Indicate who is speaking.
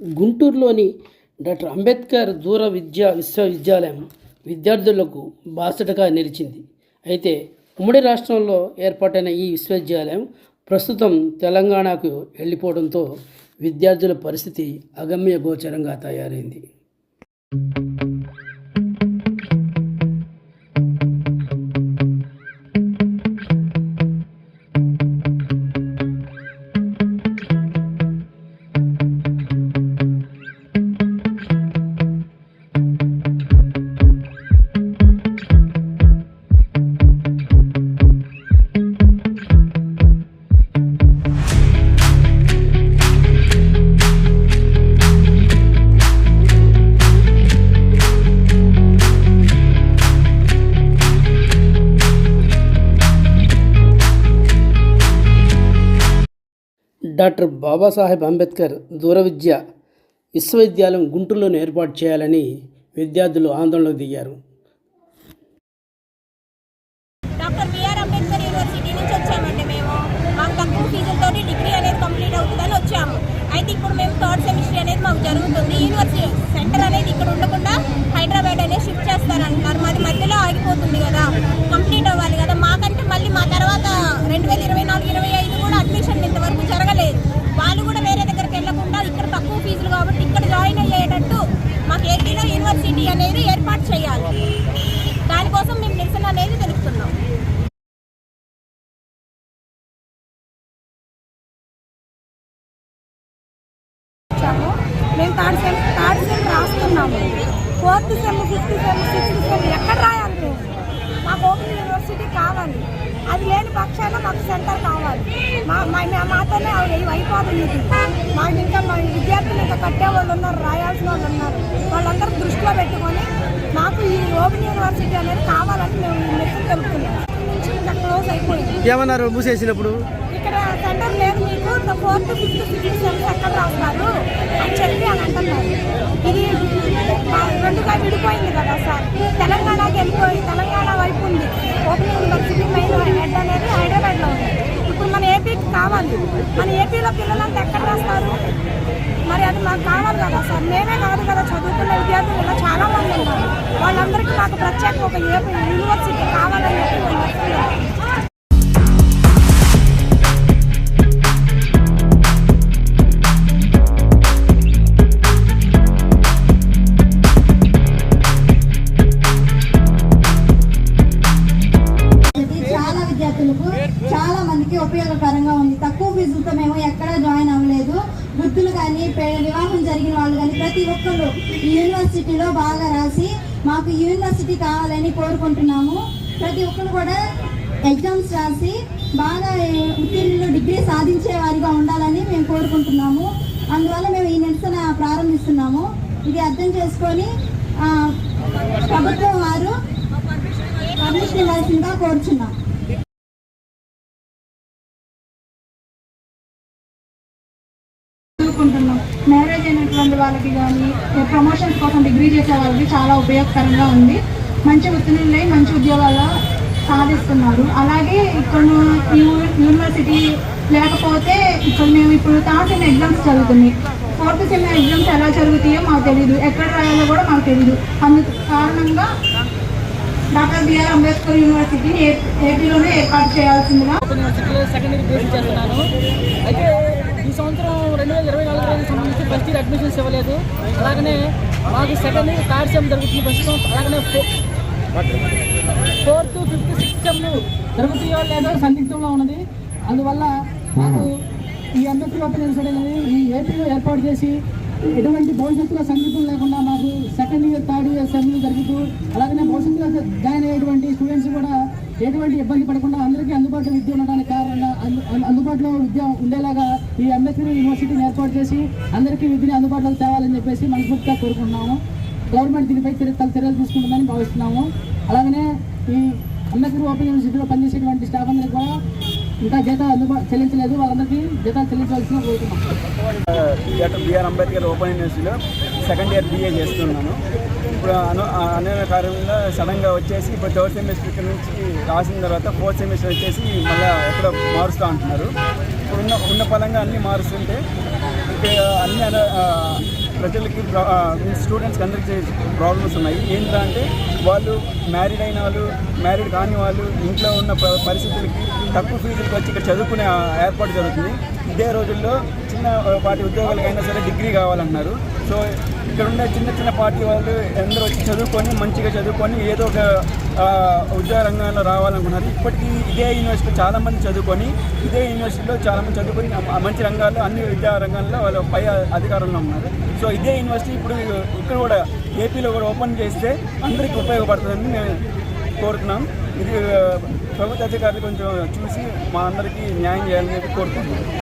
Speaker 1: గుంటూరులోని డాక్టర్ అంబేద్కర్ దూర విద్యా విశ్వవిద్యాలయం విద్యార్థులకు బాసటగా నిలిచింది. అయితే ఉమ్మడి రాష్ట్రంలో ఏర్పాటైన ఈ విశ్వవిద్యాలయం ప్రస్తుతం తెలంగాణకు వెళ్ళిపోవడంతో విద్యార్థుల పరిస్థితి అగమ్య గోచరంగా తయారైంది. డాక్టర్ బాబాసాహెబ్ అంబేద్కర్ దూర విద్య విశ్వవిద్యాలయం గుంటూరులోనే ఏర్పాటు చేయాలని విద్యార్థులు ఆందోళనకు దిగారు
Speaker 2: డాక్టర్ బిఆర్ అంబేద్కర్ యూనివర్సిటీ నుంచి వచ్చామండి మేము మాకు తక్కువ ఫీజులతో డిగ్రీ అనేది కంప్లీట్ అవుతుందని వచ్చాము అయితే ఇప్పుడు మేము థర్డ్ సెమిస్టర్ అనేది మాకు జరుగుతుంది యూనివర్సిటీ సెంటర్ అనేది ఇక్కడ ఉండకుండా హైదరాబాద్ అనేది షిఫ్ట్ చేస్తారంటున్నారు మరి మధ్యలో ఆగిపోతుంది కదా కంప్లీట్ అవ్వాలి కదా మాకంటే మళ్ళీ మా తర్వాత రెండు వేల ఇరవై నాలుగు ఇరవై ఐదు కూడా అడ్మిషన్ ఇంతవరకు జరగలేదు వాళ్ళు కూడా వేరే దగ్గరికి వెళ్ళకుండా ఇక్కడ తక్కువ ఫీజులు కాబట్టి ఇక్కడ జాయిన్ అయ్యేటట్టు మాకు ఏపీలో యూనివర్సిటీ అనేది ఏర్పాటు చేయాలి. దానికోసం మేము నిరసన అనేది తెలుపుతున్నాం. మేము థర్డ్ సెమ్ థర్డ్ సెమ్ రాస్తున్నాము. Fourth sem fifth sem sixth sem ఎక్కడ రాయాలి మేము? మాకు ఓపెన్ యూనివర్సిటీ కావాలి అది లేని పక్షాన మాకు సెంటర్ కావాలి. మా మాతోనే అయిపోతుంది మాకు ఇంకా మా విద్యార్థులు ఇంకా కట్టే వాళ్ళు ఉన్నారు రాయాల్సిన వాళ్ళు ఉన్నారు. వాళ్ళందరూ దృష్టిలో పెట్టుకొని మాకు ఈ ఓపెన్ యూనివర్సిటీ అనేది కావాలని మేము మెసేజ్ తెలుపుతున్నాం. నుంచి ఇంకా క్లోజ్ అయిపోయింది.
Speaker 3: ఏమన్నారు మూసేసినప్పుడు?
Speaker 2: ఇక్కడ సెంటర్ లేదు మీకు ఫోర్త్ ఫిఫ్త్ సిక్స్త్ సెవెంత్ ఎక్కడ రాస్తారు అని చెప్పి అని అంటున్నారు ఇది మా రెండుగా విడిపోయింది కదా సార్ తెలంగాణకి వెళ్ళిపోయి తెలంగాణ వైపు ఉంది ఓపెన్ యూనివర్సిటీ మెయిన్ హెడ్ అనేది హైదరాబాద్లో ఉంది ఇప్పుడు మన ఏపీకి కావాలి. మన ఏపీలో పిల్లలంతా ఎక్కడ రాస్తారు? మరి అది మాకు కావాలి కదా సార్? మేమే కాదు కదా చదువుకున్న విద్యార్థులు ఇలా చాలా మంది ఉన్నారు. వాళ్ళందరికీ మాకు ప్రత్యేక ఒక యూనివర్సిటీ
Speaker 4: కావాలి వ్యక్తులు కానీ పే- వివాహం జరిగిన వాళ్ళు కానీ ప్రతి ఒక్కరు ఈ యూనివర్సిటీలో బాగా రాసి మాకు యూనివర్సిటీ కావాలని కోరుకుంటున్నాము. ప్రతి ఒక్కరు కూడా ఎగ్జామ్స్ రాసి బాగా ఉత్తీర్ణులు డిగ్రీ సాధించే వారిగా ఉండాలని మేము కోరుకుంటున్నాము. అందువల్ల మేము ఈ నిరసన ప్రారంభిస్తున్నాము. ఇది అర్థం చేసుకొని ప్రభుత్వం వారు పర్మిషన్ ఇవ్వాల్సిందిగా కోరుచున్నాం.
Speaker 5: మ్యారేజ్ అయినటువంటి వాళ్ళకి కానీ ప్రమోషన్స్ కోసం డిగ్రీ చేసే వాళ్ళకి చాలా ఉపయోగకరంగా ఉంది. మంచి ఉత్తీర్ణులై మంచి ఉద్యోగాలు సాధిస్తున్నారు. అలాగే ఇక్కడ యూనివర్సిటీ లేకపోతే ఇక్కడ మేము ఇప్పుడు థర్డ్ సెమ్ ఎగ్జామ్స్ జరుగుతున్నాయి ఫోర్త్ సెమ్ ఎగ్జామ్స్ ఎలా జరుగుతాయో మాకు తెలియదు ఎక్కడ రాయాలో కూడా మాకు తెలియదు అందుకు కారణంగా డాక్టర్ బిఆర్ అంబేద్కర్ యూనివర్సిటీని ఏ- ఏపీలోనే ఏర్పాటు చేయాల్సిందిగా
Speaker 6: యూనివర్సిటీలో సెకండ్ ఇయర్ చేస్తున్నాను. అయితే ఈ సంవత్సరం రెండు వేల ఇరవై నాలుగు సంబంధించి ఫస్ట్ ఇయర్ అడ్మిషన్స్ ఇవ్వలేదు. అలాగనే మాకు సెకండ్ ఇయర్ థర్డ్ సెమ్ జరుగుతుంది ప్రస్తుతం. అలాగనే ఫోర్త్ ఫిఫ్త్ సిక్స్త్ సెమ్ జరుగుతాయో లేదో సందిగ్ధంలో ఉన్నది. అందువల్ల మాకు ఈ ఎంఎస్సీ ఓపెన్ అనేది ఈ ఏపీలో ఏర్పాటు చేసి ఎటువంటి భవిష్యత్తులో సంగీతం లేకుండా మాకు సెకండ్ ఇయర్ థర్డ్ ఇయర్ సెమ్లు జరుగుతూ అలాగనే భవిష్యత్తులో జాయిన్ అయ్యేటువంటి స్టూడెంట్స్ కూడా ఎటువంటి ఇబ్బంది పడకుండా అందరికీ అందుబాటులో విద్య ఉండడానికి కారణంగా అందు- అందుబాటులో విద్య ఉండేలాగా ఈ అంబేద్కర్ యూనివర్సిటీని ఏర్పాటు చేసి అందరికీ విద్యని అందుబాటులోకి తేవాలని చెప్పేసి మనస్ఫూర్తిగా కోరుకుంటున్నాము. గవర్నమెంట్ దీనిపై చర్య చర్యలు తీసుకుంటుందని భావిస్తున్నాము. అలాగనే ఈ అంబేద్కర్ ఓపెన్ యూనివర్సిటీలో పనిచేసేటువంటి స్టాఫ్ అందరికీ కూడా ఇంకా జీతాలు అందుబాటు చెల్లించలేదు. వాళ్ళందరికీ జీతాలు చెల్లించవలసిన కోరుతున్నాం
Speaker 3: బిఆర్ అంబేద్కర్ ఓపెన్ యూనివర్సిటీలో సెకండ్ ఇయర్ బిఏ చేస్తున్నాను ఇప్పుడు అను అనేక కారణంగా సడన్గా వచ్చేసి ఇప్పుడు థర్డ్ సెమిస్టర్ నుంచి రాసిన తర్వాత ఫోర్త్ సెమిస్టర్ వచ్చేసి మళ్ళీ ఎక్కడో మారుస్తూ అంటున్నారు. ఇప్పుడు ఉన్న ఉన్న పరంగా అన్నీ మారుస్తుంటే ఇక్కడ అన్ని అన- ప్రజలకి స్టూడెంట్స్కి అందరికీ ప్రాబ్లమ్స్ ఉన్నాయి. ఏంటంటే వాళ్ళు మ్యారీడ్ అయిన వాళ్ళు మ్యారీడ్ కాని వాళ్ళు ఇంట్లో ఉన్న ప- పరిస్థితులకి తక్కువ ఫీజులకు వచ్చి ఇక్కడ చదువుకునే ఏర్పాటు జరుగుతుంది. ఇదే రోజుల్లో చిన్న పార్టీ ఉద్యోగాలకైనా సరే డిగ్రీ కావాలన్నారు. సో ఇక్కడ ఉండే చిన్న చిన్న పార్టీ వాళ్ళు అందరూ వచ్చి చదువుకొని మంచిగా చదువుకొని ఏదో ఒక ఉద్యోగ రంగంలో రావాలనుకున్నారు. ఇప్పటికీ ఇదే యూనివర్సిటీలో చాలామంది చదువుకొని ఇదే యూనివర్సిటీలో చాలామంది చదువుకొని మంచి రంగాల్లో అన్ని విద్యా రంగాల్లో వాళ్ళు పై అధికారంలో ఉన్నారు. సో ఇదే యూనివర్సిటీ ఇప్పుడు ఇక్కడ కూడా ఏపీలో కూడా ఓపెన్ చేస్తే అందరికీ ఉపయోగపడుతుందని మేము కోరుతున్నాం. ఇది ప్రభుత్వ అధికారులు కొంచెం చూసి మా అందరికీ న్యాయం చేయాలని చెప్పి కోరుకుంటున్నాం.